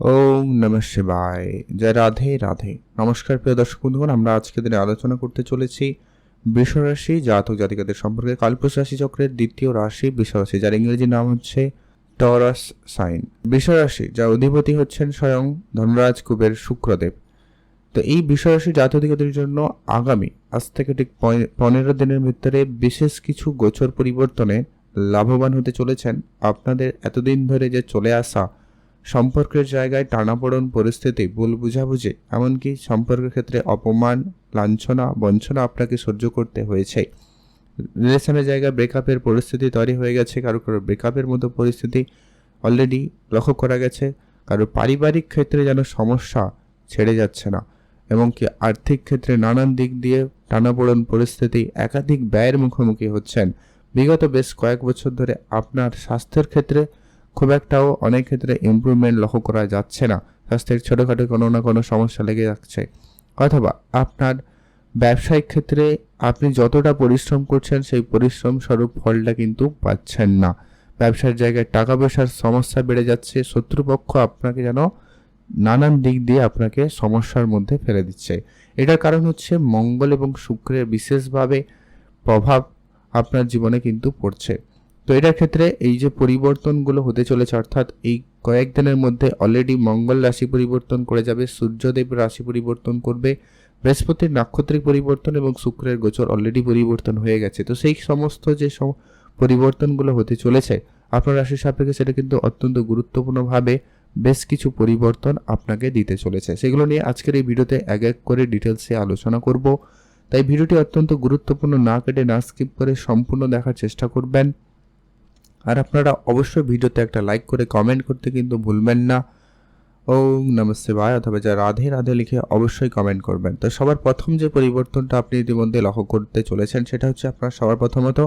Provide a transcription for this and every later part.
ওম নম শিবায়। জয় রাধে রাধে। নমস্কার প্রিয় দর্শক বন্ধুগণ, আমরা আজকে দিনে আলোচনা করতে চলেছি বৃষরাশি জাতক জাতিকাদের সম্পর্কে। কালপুষ রাশি চক্রের দ্বিতীয় রাশি বৃষরাশি যার ইংরেজি নাম হচ্ছে টরাস সাইন। বৃষরাশি যার অধিপতি হচ্ছেন স্বয়ং ধনরাজ কুবের শুক্রদেব। তো এই বৃষরাশি জাতকদের জন্য আগামী, আজ থেকে ঠিক পনেরো দিনের ভিতরে বিশেষ কিছু গোচর পরিবর্তনে লাভবান হতে চলেছেন। আপনাদের এতদিন ধরে যে চলে আসা সম্পর্কের জায়গায় টানাপোড়ন পরিস্থিতি, ভুল বুঝাবুঝি, এমনকি সম্পর্কের ক্ষেত্রে অপমান, লাঞ্ছনা, বঞ্চনা আপনাকে সহ্য করতে হয়েছে। রিলেশনের জায়গায় ব্রেকআপের পরিস্থিতি তৈরি হয়ে গেছে, কারও কারও ব্রেকআপের মতো পরিস্থিতি অলরেডি লক্ষ্য করা গেছে, কারও পারিবারিক ক্ষেত্রে যেন সমস্যা ছেড়ে যাচ্ছে না এবং কি আর্থিক ক্ষেত্রে নানান দিক দিয়ে টানাপোড়ন পরিস্থিতি একাধিক ব্যয়ের মুখোমুখি হচ্ছেন। বিগত বেশ কয়েক বছর ধরে আপনার স্বাস্থ্যের ক্ষেত্রে খুব একটাও অনেক ক্ষেত্রে ইমপ্রুভমেন্ট লক্ষ্য করা যাচ্ছে না। স্বাস্থ্যের ছোটোখাটো কোনো না কোনো সমস্যা লেগে যাচ্ছে। অথবা আপনার ব্যবসায়িক ক্ষেত্রে আপনি যতটা পরিশ্রম করছেন, সেই পরিশ্রম স্বরূপ ফলটা কিন্তু পাচ্ছেন না। ব্যবসার জায়গায় টাকা পয়সার সমস্যা বেড়ে যাচ্ছে, শত্রুপক্ষ আপনাকে যেন নানান দিক দিয়ে আপনাকে সমস্যার মধ্যে ফেলে দিচ্ছে। এটার কারণ হচ্ছে মঙ্গল এবং শুক্রের বিশেষভাবে প্রভাব আপনার জীবনে কিন্তু পড়ছে। তো এটার ক্ষেত্রে এই যে পরিবর্তনগুলো হতে চলেছে, অর্থাৎ এই কয়েকদিনের মধ্যে অলরেডি মঙ্গল রাশি পরিবর্তন করে যাবে, সূর্যদেব রাশি পরিবর্তন করবে, বৃহস্পতির নাক্ষত্রিক পরিবর্তন এবং শুক্রের গোচর অলরেডি পরিবর্তন হয়ে গেছে। তো সেই সমস্ত যে পরিবর্তনগুলো হতে চলেছে, আপনার রাশির সাপেক্ষে সেটা কিন্তু অত্যন্ত গুরুত্বপূর্ণভাবে বেশ কিছু পরিবর্তন আপনাকে দিতে চলেছে। সেগুলো নিয়ে আজকের এই ভিডিওতে এক এক করে ডিটেলসে আলোচনা করব। তাই ভিডিওটি অত্যন্ত গুরুত্বপূর্ণ, না কেটে না স্কিপ করে সম্পূর্ণ দেখার চেষ্টা করবেন। আর আপনারা অবশ্যই ভিডিওতে একটা লাইক করে কমেন্ট করতে কিন্তু ভুলবেন না। ওম নমস্তে ভাই অথবা যা রাধে রাধে লিখে অবশ্যই কমেন্ট করবেন। তো সবার প্রথম যে পরিবর্তনটা আপনি ইতিমধ্যে লক্ষ্য করতে চলেছেন সেটা হচ্ছে আপনার সবার প্রথমত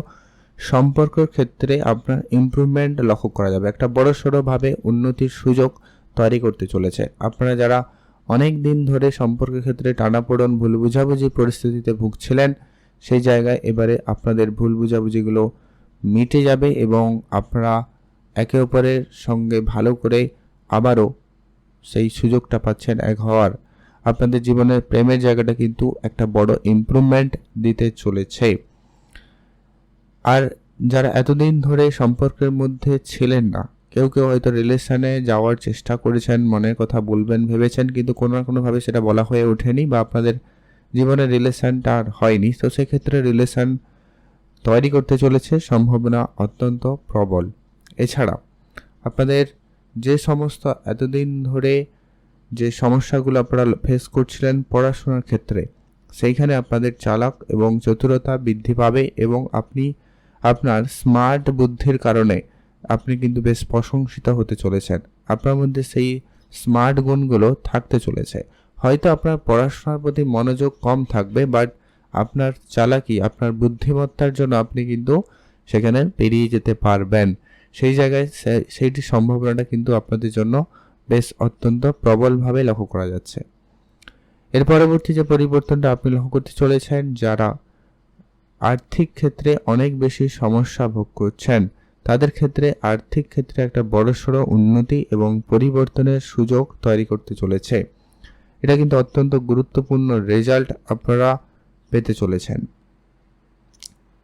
সম্পর্কের ক্ষেত্রে আপনার ইমপ্রুভমেন্ট লক্ষ্য করা যাবে। একটা বড় সড়োভাবে উন্নতির সুযোগ তৈরি করতে চলেছে। আপনারা যারা অনেক দিন ধরে সম্পর্কের ক্ষেত্রে টানাপোড়ন, ভুল বুঝাবুঝি পরিস্থিতিতে ভুগছিলেন, সেই জায়গায় এবারে আপনাদের ভুল বুঝাবুঝিগুলো মিটে যাবে এবং আপনারা একে অপরের সঙ্গে ভালো করে আবারও সেই সুযোগটা পাচ্ছেন এক হওয়ার। আপনাদের জীবনের প্রেমের জায়গাটা কিন্তু একটা বড় ইমপ্রুভমেন্ট দিতে চলেছে। আর যারা এতদিন ধরে সম্পর্কের মধ্যে ছিলেন না, কেউ কেউ হয়তো রিলেশনে যাওয়ার চেষ্টা করেছেন, মনের কথা বলবেন, ভেবেছেন, কিন্তু কোনো না কোনোভাবে সেটা বলা হয়ে ওঠেনি বা আপনাদের জীবনের রিলেশনটা আর হয়নি। তো সেক্ষেত্রে রিলেশন তৈরি করতে চলেছে সম্ভাবনা অত্যন্ত প্রবল। এছাড়া, আপনাদের যে সমস্ত এতদিন ধরে যে সমস্যাগুলো আপনারা ফেস করছিলেন পড়াশোনার ক্ষেত্রে, সেইখানে আপনাদের চালাক এবং চতুরতা বৃদ্ধি পাবে এবং আপনি আপনার স্মার্ট বুদ্ধির কারণে আপনি কিন্তু বেশ প্রশংসিত হতে চলেছেন। আপনার মধ্যে সেই স্মার্ট গুণগুলো থাকতে চলেছে। হয়তো আপনার পড়াশোনার প্রতি মনোযোগ কম থাকবে বাট আপনার চালাকি, আপনার বুদ্ধিমত্তার জন্য আপনি কিন্তু সেখানে পেরিয়ে যেতে পারবেন। সেই জায়গায় সে- সেইটির সম্ভাবনাটা কিন্তু আপনাদের জন্য বেশ অত্যন্ত প্রবলভাবে লক্ষ্য করা যাচ্ছে। এর পরবর্তী যে পরিবর্তনটা আপনি লক্ষ্য করতে চলেছেন, যারা আর্থিক ক্ষেত্রে অনেক বেশি সমস্যা ভোগ করছেন, তাদের ক্ষেত্রে আর্থিক ক্ষেত্রে একটা বড়সড় উন্নতি এবং পরিবর্তনের সুযোগ তৈরি করতে চলেছে। এটা কিন্তু অত্যন্ত গুরুত্বপূর্ণ রেজাল্ট আপনারা পেতে চলেছেন।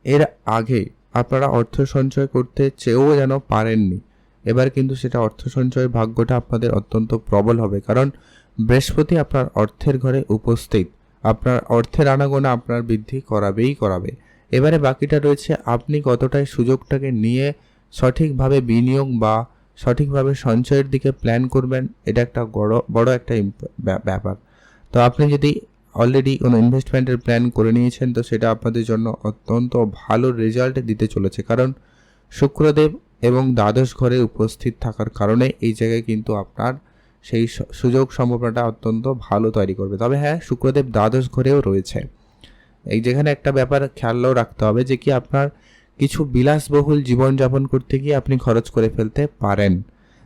এর আগে আপনারা অর্থ সঞ্চয় করতে চেয়েও যেন পারেননি। এবার কিন্তু সেটা অর্থ সঞ্চয়ের ভাগ্যটা আপনাদের অত্যন্ত প্রবল হবে। কারণ বৃহস্পতি আপনার অর্থের ঘরে উপস্থিত। আপনার অর্থের আনাগোনা আপনার বৃদ্ধি করাবেই করাবে। এবারে বাকিটা রয়েছে আপনি কতটাই সুযোগটাকে নিয়ে সঠিকভাবে বিনিয়োগ বা সঠিকভাবে সঞ্চয়ের দিকে প্ল্যান করবেন, এটা একটা বড় বড় একটা ব্যাপার। তো আপনি যদি অলরেডি কোনো ইনভেস্টমেন্টের প্ল্যান করে নিয়েছেন, তো সেটা আপনাদের জন্য অত্যন্ত ভালো রেজাল্ট দিতে চলেছে। কারণ শুক্রদেব এবং দ্বাদশ ঘরে উপস্থিত থাকার কারণে এই জায়গায় কিন্তু আপনার সেই সুযোগ সম্ভাবনাটা অত্যন্ত ভালো তৈরি করবে। তবে হ্যাঁ শুক্রদেব দ্বাদশ ঘরেও রয়েছে। এই যেখানে একটা ব্যাপার খেয়ালও রাখতে হবে যে কি আপনার কিছু বিলাসবহুল জীবনযাপন করতে গিয়ে আপনি খরচ করে ফেলতে পারেন।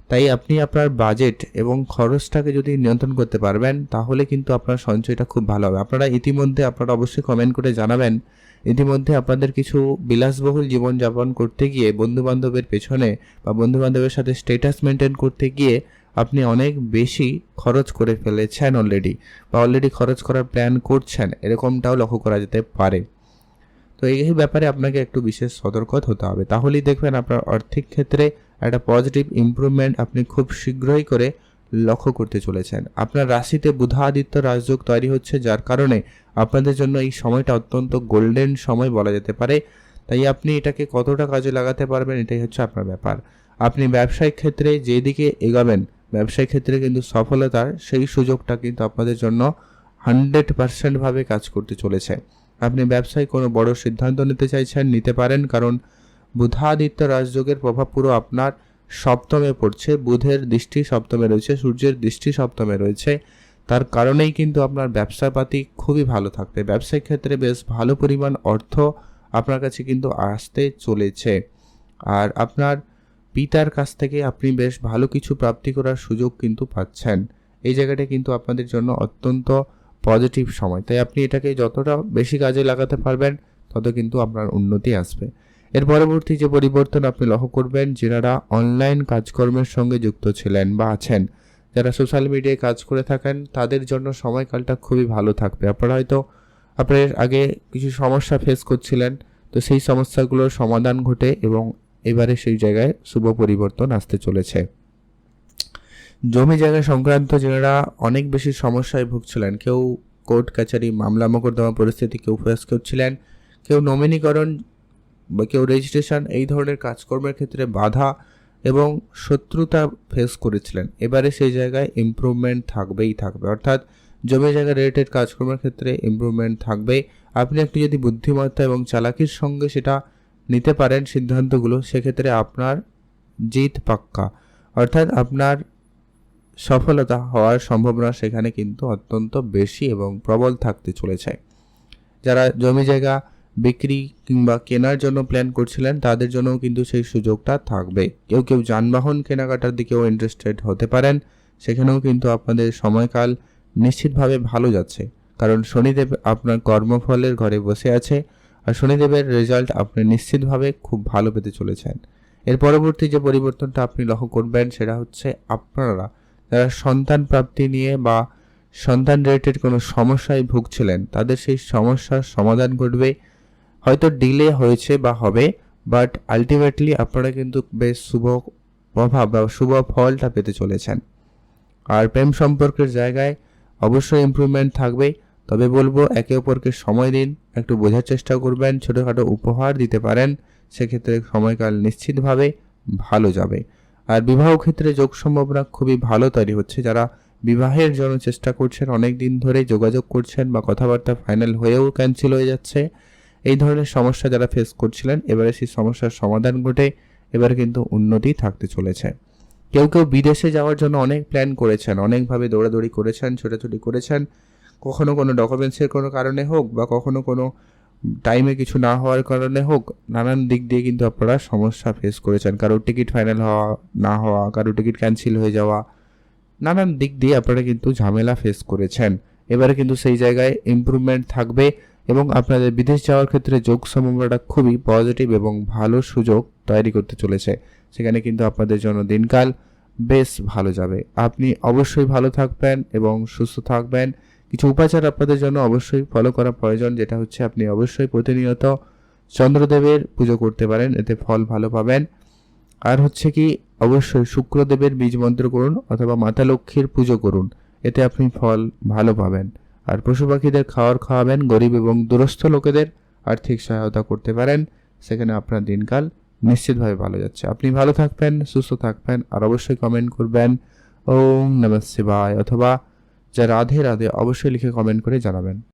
তাই আপনি আপনার বাজেট এবং খরচটাকে যদি নিয়ন্ত্রণ করতে পারবেন, তাহলে কিন্তু আপনার সঞ্চয়টা খুব ভালো হবে। আপনারা ইতিমধ্যে আপনারা অবশ্যই কমেন্ট করে জানাবেন। ইতিমধ্যে আপনাদের কিছু বিলাসবহুল জীবনযাপন করতে গিয়ে বন্ধু বান্ধবের পেছনে বা বন্ধু বান্ধবের সাথে স্টেটাস মেনটেন করতে গিয়ে আপনি অনেক বেশি খরচ করে ফেলেছেন অলরেডি বা অলরেডি খরচ করার প্ল্যান করছেন। এরকমটাও লক্ষ্য করা যেতে পারে। তো এই ব্যাপারে আপনাকে একটু বিশেষ সতর্ক হতে হবে। তাহলেই দেখবেন আপনার আর্থিক ক্ষেত্রে একটা পজিটিভ ইমপ্রুভমেন্ট আপনি খুব শীঘ্রই করে লক্ষ্য করতে চলেছেন। আপনার রাশিতে বুধাদিত্য রাজযোগ তৈরি হচ্ছে, যার কারণে আপনাদের জন্য এই সময়টা অত্যন্ত গোল্ডেন সময় বলা যেতে পারে। তাই আপনি এটাকে কতটা কাজে লাগাতে পারবেন, এটাই হচ্ছে আপনার ব্যাপার। আপনি ব্যবসায়িক ক্ষেত্রে যেদিকে এগাবেন, ব্যবসায়িক ক্ষেত্রে কিন্তু সফলতার সেই সুযোগটা কিন্তু আপনাদের জন্য হান্ড্রেড পার্সেন্টভাবে কাজ করতে চলেছে। আপনি ব্যবসায় কোনো বড় সিদ্ধান্ত নিতে চাইছেন, নিতে পারেন, কারণ বুধাদিত্য রাজযোগের প্রভাব পুরো আপনার সপ্তমে পড়ছে, বুধের দৃষ্টি সপ্তমে রয়েছে, সূর্যের দৃষ্টি সপ্তমে রয়েছে। তার কারণেই কিন্তু আপনার ব্যবসাপাতি খুবই ভালো থাকবে। ব্যবসায়িক ক্ষেত্রে বেশ ভালো পরিমাণ অর্থ আপনার কাছে কিন্তু আসতে চলেছে। আর আপনার পিতার কাছ থেকে আপনি বেশ ভালো কিছু প্রাপ্তি করার সুযোগ কিন্তু পাচ্ছেন। এই জায়গাটা কিন্তু আপনাদের জন্য অত্যন্ত পজিটিভ সময়। তাই আপনি এটাকে যতটা বেশি কাজে লাগাতে পারবেন, তত কিন্তু আপনার উন্নতি আসবে। এর পরবর্তী যে পরিবর্তন আপনি লক্ষ্য করবেন যারা অনলাইন কাজকর্মের সঙ্গে যুক্ত ছিলেন বা আছেন, যারা সোশ্যাল মিডিয়ায় কাজ করে থাকেন, তাদের জন্য সময়কালটা খুবই ভালো থাকবে। আপনারা হয়তো আপনার আগে কিছু সমস্যা ফেস করছিলেন, তো সেই সমস্যাগুলোর সমাধান ঘটে এবং এবারে সেই জায়গায় শুভ পরিবর্তন আসতে চলেছে। জমি জায়গা সংক্রান্ত যারা অনেক বেশি সমস্যায় ভুগছিলেন, কেউ কোর্ট কাছারি মামলা মোকদ্দমা পরিস্থিতি, কেউ ফেস করছিলেন, কেউ নমিনীকরণ বা কেউ রেজিস্ট্রেশন এই ধরনের কাজকর্মের ক্ষেত্রে বাধা এবং শত্রুতা ফেস করেছিলেন। এবারে সেই জায়গায় ইমপ্রুভমেন্ট থাকবেই থাকবে। অর্থাৎ জমি জায়গা রিলেটেড কাজকর্মের ক্ষেত্রে ইমপ্রুভমেন্ট থাকবেই। আপনি একটু যদি বুদ্ধিমত্তা এবং চালাকির সঙ্গে সেটা নিতে পারেন সিদ্ধান্তগুলো, সেক্ষেত্রে আপনার জিত পাক্কা। অর্থাৎ আপনার সফলতা হওয়ার সম্ভাবনা সেখানে কিন্তু অত্যন্ত বেশি এবং প্রবল থাকতে চলেছে। যারা জমি জায়গা বিক্রি কিংবা কেনার জন্য প্ল্যান করছিলেন, তাদের জন্যও কিন্তু সেই সুযোগটা থাকবে। কেউ কেউ যানবাহন কেনাকাটার দিকেও ইন্টারেস্টেড হতে পারেন, সেখানেও কিন্তু আপনাদের সময়কাল নিশ্চিতভাবে ভালো যাচ্ছে। কারণ শনিদেব আপনার কর্মফলের ঘরে বসে আছে, আর শনিদেবের রেজাল্ট আপনি নিশ্চিতভাবে খুব ভালো পেতে চলেছেন। এর পরবর্তী যে পরিবর্তনটা আপনি লক্ষ্য করবেন, সেটা হচ্ছে আপনারা, যারা সন্তান প্রাপ্তি নিয়ে বা সন্তান রিলেটেড কোনো সমস্যায় ভুগছিলেন, তাদের সেই সমস্যার সমাধান ঘটবে। হয়তো ডিলে হয়েছে বা হবে বাট আলটিমেটলি আপনারা কিন্তু বেশ শুভ প্রভাব বা শুভ ফলটা পেতে চলেছেন। আর প্রেম সম্পর্কের জায়গায় অবশ্যই ইমপ্রুভমেন্ট থাকবে, তবে বলব একে অপরকে সময় দিন, একটু বোঝার চেষ্টা করবেন, ছোটোখাটো উপহার দিতে পারেন, সেক্ষেত্রে সময়কাল নিশ্চিতভাবে ভালো যাবে। আর বিবাহ ক্ষেত্রে যোগ সম্ভাবনা খুবই ভালো তৈরি হচ্ছে, যারা বিবাহের জন্য চেষ্টা করছেন, অনেক দিন ধরে যোগাযোগ করছেন বা কথাবার্তা ফাইনাল হয়েও ক্যান্সেল হয়ে যাচ্ছে এই ধরনের সমস্যা যারা ফেস করছিলেন, এবারে সেই সমস্যার সমাধান ঘটে এবার কিন্তু উন্নতি থাকতে চলেছে। কেউ কেউ বিদেশে যাওয়ার জন্য অনেক প্ল্যান করেছেন, অনেকভাবে দৌড়াদৌড়ি করেছেন, ছোটাছুটি করেছেন। কখনো কোনো ডকুমেন্টসের কোনো কারণে হোক বা কখনো কোনো টাইমে কিছু না হওয়ার কারণে হোক, নানান দিক দিয়ে কিন্তু আপনারা সমস্যা ফেস করেছেন। কারোর টিকিট ফাইনাল হওয়া, না হওয়া, কারোর টিকিট ক্যান্সেল হয়ে যাওয়া, নানান দিক দিয়ে আপনারা কিন্তু ঝামেলা ফেস করেছেন। এবারে কিন্তু সেই জায়গায় ইমপ্রুভমেন্ট থাকবে। এবং আপনাদের বিদেশ যাওয়ার ক্ষেত্রে যোগ সম্ভাবনাটা খুবই পজিটিভ এবং ভালো সুযোগ তৈরি করতে চলেছে। সেখানে কিন্তু আপনাদের জন্য দিনকাল বেশ ভালো যাবে। আপনি অবশ্যই ভালো থাকবেন এবং সুস্থ থাকবেন। কিছু উপাচার আপনাদের জন্য অবশ্যই ফলো করা প্রয়োজন, যেটা হচ্ছে আপনি অবশ্যই প্রতিনিয়ত চন্দ্রদেবের পুজো করতে পারেন, এতে ফল ভালো পাবেন। আর হচ্ছে কি, অবশ্যই শুক্রদেবের বীজ মন্ত্র করুন অথবা মাতা লক্ষ্মীর পুজো করুন, এতে আপনি ফল ভালো পাবেন। আর পশু পাখিদের খাওয়ার খাওয়াবেন, গরিব এবং দুরস্থ লোকেদের আর্থিক সহায়তা করতে পারেন। সেখানে আপনার দিনকাল নিশ্চিতভাবে ভালো যাচ্ছে। আপনি ভালো থাকবেন, সুস্থ থাকবেন, আর অবশ্যই কমেন্ট করবেন। ওম নমঃ শিবায়, অথবা যা রাধে রাধে অবশ্যই লিখে কমেন্ট করে জানাবেন।